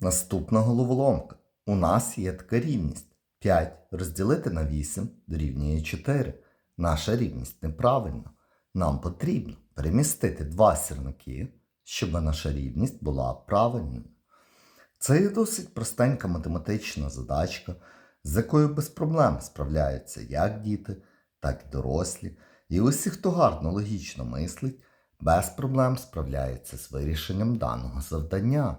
Наступна головоломка. У нас є така рівність. 5 розділити на 8 дорівнює 4. Наша рівність неправильна. Нам потрібно перемістити два сірники, щоб наша рівність була правильною. Це є досить простенька математична задачка, з якою без проблем справляються як діти, так і дорослі. І усі, хто гарно логічно мислить, без проблем справляється з вирішенням даного завдання.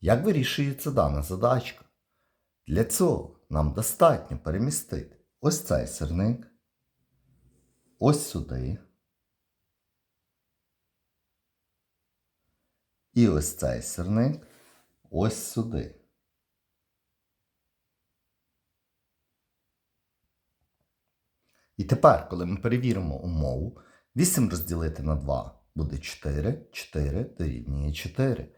Як вирішується дана задачка? Для цього нам достатньо перемістити ось цей сирник, ось сюди. І ось цей сирник ось сюди. І тепер, коли ми перевіримо умову, 8 розділити на 2 буде 4, 4 дорівнює 4.